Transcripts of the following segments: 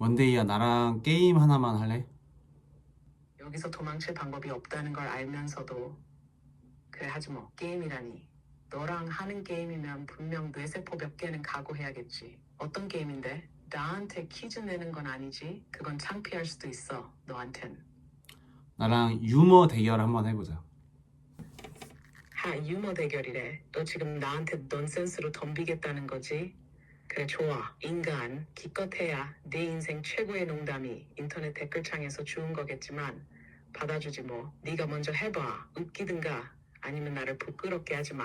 원데이야 나랑 게임 하나만 할래? 여기서 도망칠 방법이 없다는 걸 알면서도 그래 하지 뭐 게임이라니 너랑 하는 게임이면 분명 뇌세포 몇 개는 각오해야겠지 어떤 게임인데? 나한테 퀴즈 내는 건 아니지 그건 창피할 수도 있어 너한텐 나랑 유머 대결 한번 해보자. 하 유머 대결이래 너 지금 나한테 넌센스로 덤비겠다는 거지? 그래 좋아 인간 기껏해야 내 인생 최고의 농담이 인터넷 댓글창에서 주운 거겠지만 받아주지 뭐 네가 먼저 해봐 웃기든가 아니면 나를 부끄럽게 하지 마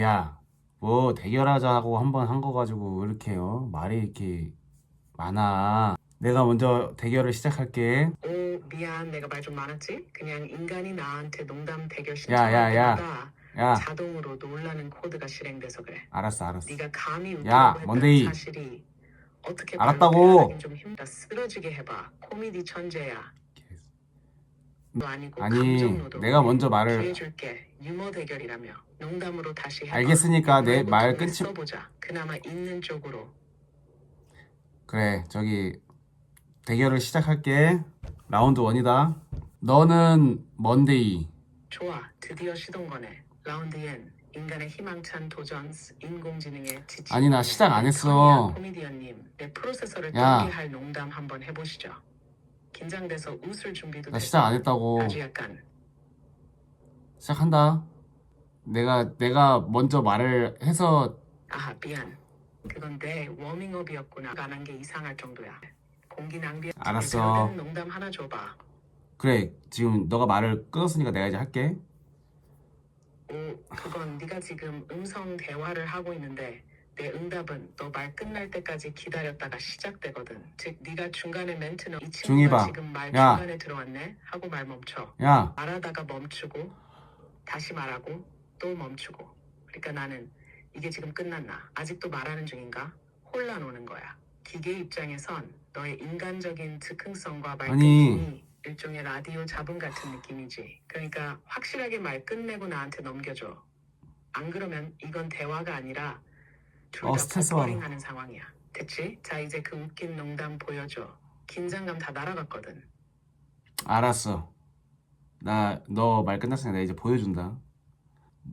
야, 뭐 대결하자고 한 번 한 거 가지고 왜 이렇게 요 말이 이렇게 많아. 내가 먼저 대결을 시작할게. 오 미안 내가 말 좀 많았지? 그냥 인간이 나한테 농담 대결 야, 야, 야. 때마다 야, 자동으로 놀라는 코드가 실행돼서 그래 알았어, 알았어. 네가 감히 야, 웃기려고 했다는 뭔데 이- 사실이 어떻게 알았다고. 좀 힘들다 쓰러지게 해봐 코미디 천재야 너 아니고 아니, 감정 노동 내가 먼저 말을 줄게 유머 대결이라며 농담으로 다시 해봐 알겠으니까 내말 끊지. 써보자 그나마 있는 쪽으로 그래, 저기 대결을 시작할게. 라운드 원이다. 너는 먼데이. 좋아 드디어 시동 거네 라운드엔 인간의 희망찬 도전 인공지능의 지치 아니, 나 시작 안 했어. 코미디언님 내 프로세서를 야. 깨게 할 농담 한번 해보시죠 긴장돼서 웃을 준비도 나. 시작 안 했다고. 아주 약간 시작한다. 내가 내가 먼저 말을 해서 아하 미안 그건 내 워밍업이었구나 안 한 게 이상할 정도야 공기 낭비 알았어. 농담 하나 줘봐 그래 지금 너가 말을 끊었으니까 내가 이제 할게. 오 그건 네가 지금 음성 대화를 하고 있는데 내 응답은 너 말 끝날 때까지 기다렸다가 시작되거든. 즉 네가 중간에 멘트는 이 중이 친구가 봐. 지금 말 야. 중간에 들어왔네 하고 말 멈춰. 야, 말하다가 멈추고 다시 말하고 또 멈추고. 그러니까 나는 이게 지금 끝났나? 아직도 말하는 중인가? 혼란 오는 거야. 기계 입장에선 너의 인간적인 즉흥성과. 말끝이 일종의 라디오 잡음 같은 느낌이지 그러니까 확실하게 말 끝내고 나한테 넘겨줘 안 그러면 이건 대화가 아니라 둘 어, 스트레스 하는 상황이야 됐지? 자 이제 그 웃긴 농담 보여줘 긴장감 다 날아갔거든 알았어. 나 너 말 끝났으니까 내가 이제 보여준다.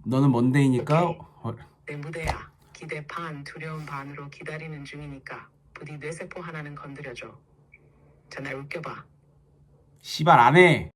너는 먼데이니까 오케이. 어, 내 무대야. 기대 반, 두려움 반으로 기다리는 중이니까 부디 뇌세포 하나는 건드려줘. 자, 날 웃겨봐. 씨발 안 해.